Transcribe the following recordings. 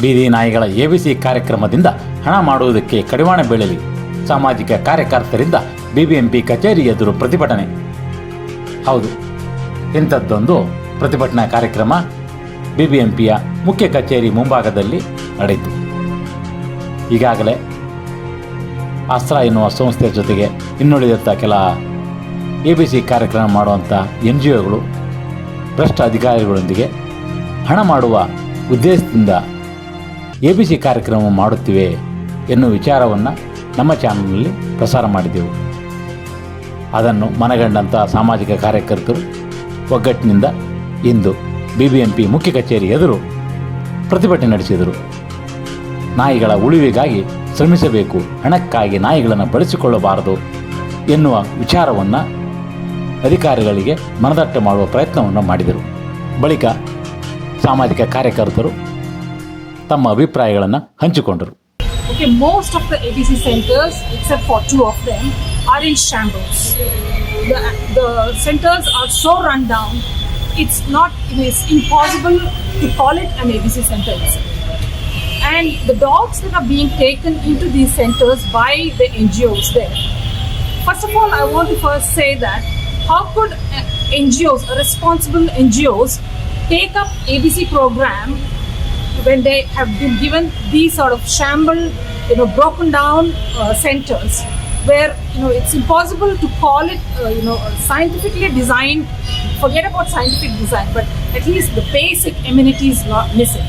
ಬೀದಿ ನಾಯಿಗಳ ಎಬಿಸಿ ಕಾರ್ಯಕ್ರಮದಿಂದ ಹಣ ಮಾಡುವುದಕ್ಕೆ ಕಡಿವಾಣ ಬೀಳಲಿ. ಸಾಮಾಜಿಕ ಕಾರ್ಯಕರ್ತರಿಂದ ಬಿಬಿಎಂಪಿ ಕಚೇರಿ ಎದುರು ಪ್ರತಿಭಟನೆ. ಹೌದು, ಇಂಥದ್ದೊಂದು ಪ್ರತಿಭಟನಾ ಕಾರ್ಯಕ್ರಮ ಬಿಬಿಎಂಪಿಯ ಮುಖ್ಯ ಕಚೇರಿ ಮುಂಭಾಗದಲ್ಲಿ ನಡೆಯಿತು. ಈಗಾಗಲೇ ಅಸ್ತ್ರ ಎನ್ನುವ ಸಂಸ್ಥೆಯ ಜೊತೆಗೆ ಇನ್ನುಳಿದಂಥ ಕೆಲ ಎ ಬಿ ಸಿ ಕಾರ್ಯಕ್ರಮ ಮಾಡುವಂಥ ಎನ್ ಜಿ ಒಗಳು, ಭ್ರಷ್ಟ ಅಧಿಕಾರಿಗಳೊಂದಿಗೆ ಹಣ ಮಾಡುವ ಉದ್ದೇಶದಿಂದ ಎ ಬಿ ಸಿ ಕಾರ್ಯಕ್ರಮ ಮಾಡುತ್ತಿವೆ ಎನ್ನುವ ವಿಚಾರವನ್ನು ನಮ್ಮ ಚಾನಲ್ನಲ್ಲಿ ಪ್ರಸಾರ ಮಾಡಿದೆವು. ಅದನ್ನು ಮನಗಂಡಂಥ ಸಾಮಾಜಿಕ ಕಾರ್ಯಕರ್ತರು ಒಗ್ಗಟ್ಟಿನಿಂದ ಇಂದು ಬಿ ಬಿ ಎಂ ಪಿ ಮುಖ್ಯ ಕಚೇರಿ ಎದುರು ಪ್ರತಿಭಟನೆ ನಡೆಸಿದರು. ನಾಯಿಗಳ ಉಳಿವಿಗಾಗಿ ಶ್ರಮಿಸಬೇಕು, ಹಣಕ್ಕಾಗಿ ನಾಯಿಗಳನ್ನು ಬಳಸಿಕೊಳ್ಳಬಾರದು ಎನ್ನುವ ವಿಚಾರವನ್ನು ಅಧಿಕಾರಿಗಳಿಗೆ ಮನದಟ್ಟು ಮಾಡುವ ಪ್ರಯತ್ನವನ್ನು ಮಾಡಿದರು. ಬಳಿಕ ಸಾಮಾಜಿಕ ಕಾರ್ಯಕರ್ತರು ತಮ್ಮ ಅಭಿಪ್ರಾಯಗಳನ್ನು ಹಂಚಿಕೊಂಡರು Okay, most of the ABC centers, except for two of them, are in shambles. The, the centers are so run down, it's not, it's impossible to call it an ABC center. itself. And the dogs that are being taken into these centers by the NGOs there. First of all, I want to first say that how could uh, NGOs, uh, responsible NGOs, take up ABC program when they have been given these sort of shamble, you know, broken down uh, centers where you know it's impossible to call it, uh, you know, scientifically designed. Forget about scientific design, but at least the basic amenities not missing.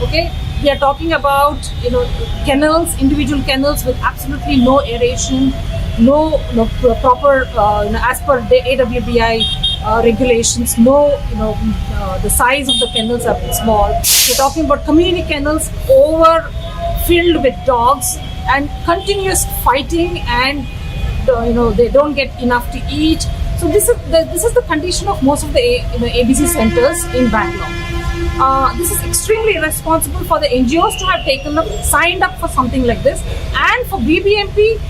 Okay, we are talking about you know kennels, individual kennels with absolutely no aeration, no, no proper, uh, you know, as per the AWBI uh, regulations, no, you know, uh, the size of the kennels are small. We're talking about community kennels over filled with dogs and continuous fighting and uh, you know they don't get enough to eat. So this is the, this is the condition of most of the A, know, ABC centers in Bangalore. Uh, this is extremely irresponsible for the NGOs to have taken up, signed up for something like this, and for BBMP,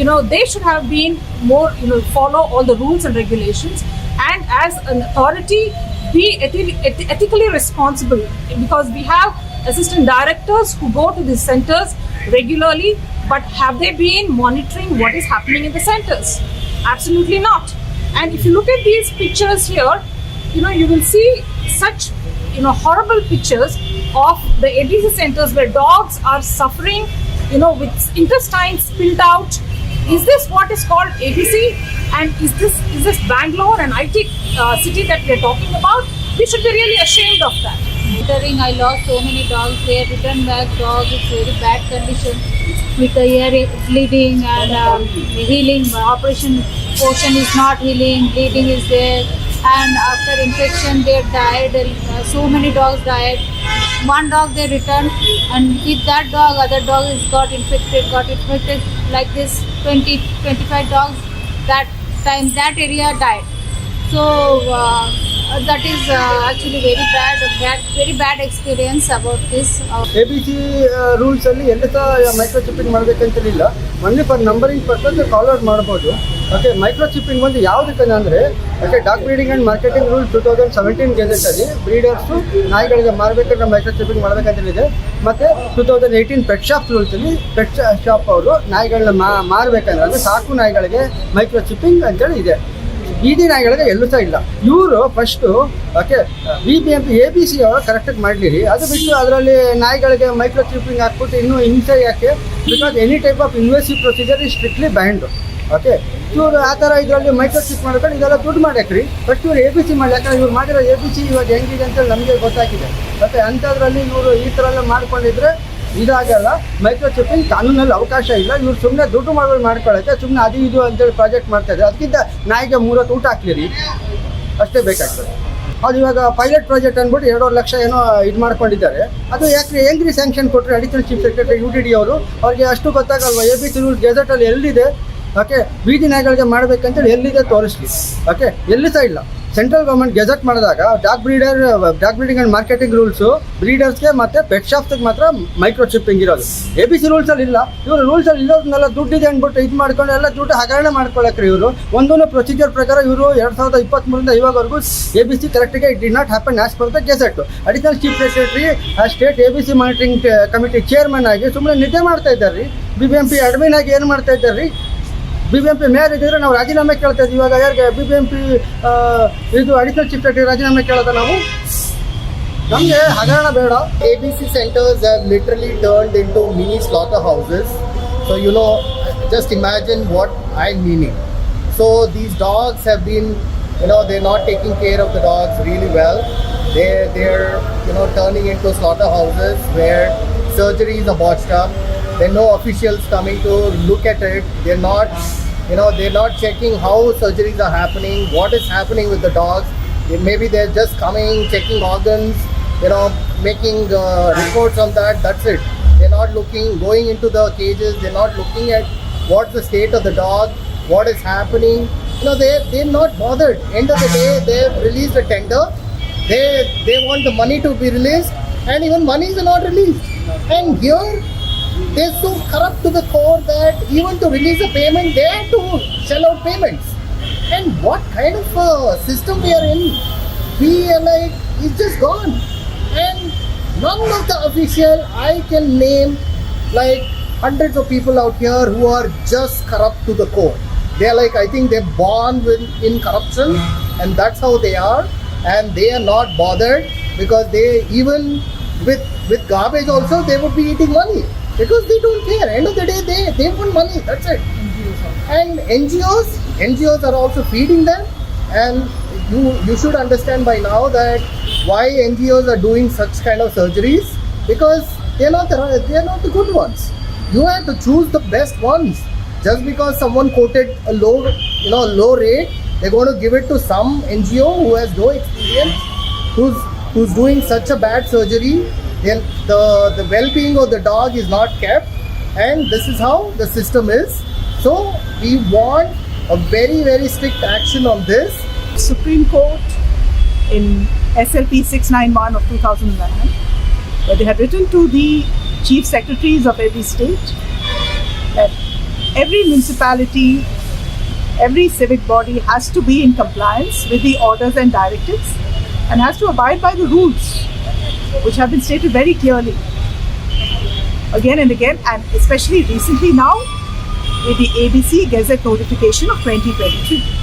you know, they should have been more, you know, follow all the rules and regulations, and as an authority, be eth- eth- ethically responsible because we have assistant directors who go to these centers regularly, but have they been monitoring what is happening in the centers? Absolutely not. And if you look at these pictures here, you know, you will see such, you know, horrible pictures of the ABC centers where dogs are suffering, you know, with intestines spilled out. Is this what is called ABC? And is this is this Bangalore, an IT uh, city that we are talking about? We should be really ashamed of that. Littering, I lost so many dogs. They are returned back dogs. It's very bad condition with the ear bleeding and um, healing. Operation portion is not healing. Bleeding is there, and after infection they died. Uh, so many dogs died. One dog they returned, and if that dog, other dog is got infected, got infected like this. 20, 25 dogs that time that area died. So uh, that is uh, actually very bad, bad, very bad experience about this. Uh, A B C rules ಅಲ್ಲಿ ಎಲ್ಲಿ ಸಹ micro chipping ಮಾಡಬೇಕಂತೇಳಿಲ್ಲ the for numbering purpose call out ಮಾಡ್ಬೋದು okay micro chipping ಬಂದು ಯಾವುದಕ್ಕೆ ಅಂದರೆ okay dog breeding and marketing rule two thousand seventeen ಗೆಜೆಟಲ್ಲಿ breeders ನಾಯಿಗಳಿಗೆ ಮಾರಬೇಕಾದ್ರೆ ಮೈಕ್ರೋ ಚಿಪ್ಪಿಂಗ್ ಮಾಡಬೇಕಂತೇಳಿದೆ. ಮತ್ತು two thousand eighteen pet shop ರೂಲ್ಸಲ್ಲಿ pet shop ಅವರು ನಾಯಿಗಳನ್ನ ಮಾರಬೇಕಂದ್ರೆ, ಅಂದರೆ ಸಾಕು ನಾಯಿಗಳಿಗೆ ಮೈಕ್ರೋ ಚಿಪ್ಪಿಂಗ್ ಅಂತೇಳಿ ಇದೆ. ಬೀದಿ ನಾಯಿಗಳಿಗೆ ಎಲ್ಲೂ ಸಹ ಇಲ್ಲ. ಇವರು first okay B B M P A B C ಅವರು ಕರೆಕ್ಟಾಗಿ ಮಾಡಲಿರಿ. ಅದು ಬಿಟ್ಟು ಅದರಲ್ಲಿ ನಾಯಿಗಳಿಗೆ ಮೈಕ್ರೋ ಚಿಪ್ಪಿಂಗ್ ಹಾಕ್ಬಿಟ್ಟು ಇನ್ನೂ ಹಿಂಸೆ ಯಾಕೆ? Because any type of invasive procedure is strictly banned okay? ಇವರು ಆ ಥರ ಇದರಲ್ಲಿ ಮೈಕ್ರೋ ಚಿಪ್ ಮಾಡ್ಕೊಂಡು ಇದೆಲ್ಲ ದುಡ್ಡು ಮಾಡ್ಯಾಕ್ರಿ. ಫಸ್ಟ್ ಇವ್ರು ಎ ಬಿ ಸಿ ಮಾಡಿ ಯಾಕಂದ್ರೆ ಇವ್ರು ಮಾಡಿರೋ ಎ ಬಿ ಸಿ ಇವಾಗ ಹೆಂಗಿದೆ ಅಂತೇಳಿ ನಮಗೆ ಗೊತ್ತಾಗಿದೆ. ಮತ್ತು ಅಂಥದ್ರಲ್ಲಿ ಇವರು ಈ ಥರ ಎಲ್ಲ ಮಾಡ್ಕೊಂಡಿದ್ರೆ ಇದಾಗಲ್ಲ. ಮೈಕ್ರೋ ಕಾನೂನಲ್ಲಿ ಅವಕಾಶ ಇಲ್ಲ. ಇವ್ರು ಸುಮ್ಮನೆ ದುಡ್ಡು ಮಾಡೋದು ಮಾಡ್ಕೊಳ್ಳುತ್ತೆ ಸುಮ್ಮನೆ ಅದು ಇದು ಅಂತೇಳಿ ಪ್ರಾಜೆಕ್ಟ್ ಮಾಡ್ತಾ ಅದಕ್ಕಿಂತ ನಾಯಿಗೆ ಮೂರತ್ತು ಊಟ ಹಾಕ್ಲಿರಿ. ಅಷ್ಟೇ ಬೇಕಾಗ್ತದೆ. ಅದು ಇವಾಗ ಪೈಲಟ್ ಪ್ರಾಜೆಕ್ಟ್ ಅಂದ್ಬಿಟ್ಟು ಎರಡೂವರೆ ಲಕ್ಷ ಏನೋ ಇದು ಮಾಡ್ಕೊಂಡಿದ್ದಾರೆ. ಅದು ಯಾಕೆ ಹೆಂಗ್ರಿ ಸ್ಯಾಂಕ್ಷನ್ ಕೊಟ್ಟರೆ additional chief secretary U D D ಅವರು? ಅವ್ರಿಗೆ ಅಷ್ಟು ಗೊತ್ತಾಗಲ್ವ? ಎ ಬಿ ಸಿ ರೂಲ್ಸ್ ಗೆಜೆಟಲ್ಲಿ ಎಲ್ಲಿದೆ? ಓಕೆ? ಬೀದಿ ನಾಯಿಗಳಿಗೆ ಮಾಡಬೇಕಂತೇಳಿ ಎಲ್ಲಿದೆ ತೋರಿಸ್ಲಿ. ಓಕೆ? ಎಲ್ಲಿ ಸಹ ಇಲ್ಲ. ಸೆಂಟ್ರಲ್ ಗೌರ್ಮೆಂಟ್ ಗೆಜೆಟ್ ಮಾಡಿದಾಗ dog breeder dog breeding and marketing rules ಬ್ರೀಡರ್ಸ್ಗೆ ಮತ್ತು ಪೆಟ್ ಶಾಪ್ಸ್ಗೆ ಮಾತ್ರ ಮೈಕ್ರೋ ಚಿಪ್ಪಿಂಗ್ ಇರೋದು ಎ ಬಿ ಸಿ ರೂಲ್ಸಲ್ಲಿ ಇಲ್ಲ. ಇವರು ರೂಲ್ಸಲ್ಲಿ ಇರೋದನ್ನೆಲ್ಲ ದುಡ್ಡಿದೆ ಅಂದ್ಬಿಟ್ಟು ಇದು ಮಾಡ್ಕೊಂಡು ಎಲ್ಲ ದುಡ್ಡು ಹಗರಣೆ ಮಾಡ್ಕೊಳಕ್ರಿ ಇವರು. ಒಂದೊಂದು ಪ್ರೊಸೀಜರ್ ಪ್ರಕಾರ ಇವರು ಎರಡು ಸಾವಿರದ ಇಪ್ಪತ್ತ್ಮೂರಿಂದ ಇವಾಗವರೆಗೂ A B C ಕರೆಕ್ಟಿಗೆ it not happen as per the gazette additional chief secretary state A B C monitoring committee chairman ಆಗಿ ಸುಮ್ಮನೆ ನಿದ್ದೆ ಮಾಡ್ತಾ ಇದ್ದಾರೆ B B M P admin ಆಗಿ ಏನು ಮಾಡ್ತಾ ಇದ್ದಾರೆ ರೀ? B B M P mayor ಇದ್ದಿದ್ರೆ ನಾವು ರಾಜೀನಾಮೆ ಕೇಳ್ತಾ ಇದ್ವಿ ಇವಾಗ ಯಾರಿಗೆ ಬಿ ಬಿ ಎಂ ಪಿ ಇದು ಅಡಿಷನಲ್ ಚೀಫ್ ಸೆಕ್ರೆಟರಿ ರಾಜೀನಾಮೆ ಕೇಳೋದ ನಾವು ನಮಗೆ ಹಗರಣ ಬೇಡ ABC centers have literally turned into mini slaughterhouses. So, you know, just imagine what I'm meaning. So, these dogs have been, you know, they're not taking care of the dogs really well. They're, they're you know, turning into slaughterhouses where surgeries are botched up. there are no officials coming to look at it. They're not, you know, they're not checking how surgeries are happening, what is happening with the dogs. Maybe they're just coming, checking organs, you know, making uh, reports on that. That's it. They're not looking, going into the cages. They're not looking at what's the state of the dog, what is happening. You know, they they're not bothered. End of the day, they've released a tender. They they want the money to be released, and even monies are not released. And here, they're so corrupt to the core that even to release a payment, they have to shell out payments. And what kind of a system we are in? We are like, it's just gone. And none of the official, I can name like hundreds of people out here who are just corrupt to the core. They're like, I think they're born with, in corruption, and that's how they are. And they are not bothered because they even with with garbage also they would be eating money because they don't care. End of the day, they they want money. That's it. And NGOs, NGOs are also feeding them. And you you should understand by now that why NGOs are doing such kind of surgeries because they're not the they're not the good ones. You have to choose the best ones. Just because someone quoted a low you know low rate, they're going to give it to some NGO who has no experience, who's who's doing such a bad surgery. Then the the well-being of the dog is not kept, and this is how the system is. So we want a very very strict action on this. Supreme Court in SLP 691 of 2011, where they had written to the chief secretaries of every state that every municipality, every civic body has to be in compliance with the orders and directives and has to abide by the rules, which have been stated very clearly again and again, and especially recently now with the ABC Gazette notification of 2023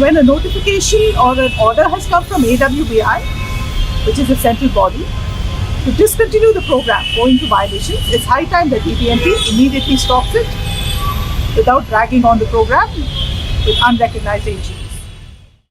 when a notification or an order has come from AWBI, which is a central body, to discontinue the program owing to violations, it's high time that BBMP immediately stops it without dragging on the program with unrecognized AG.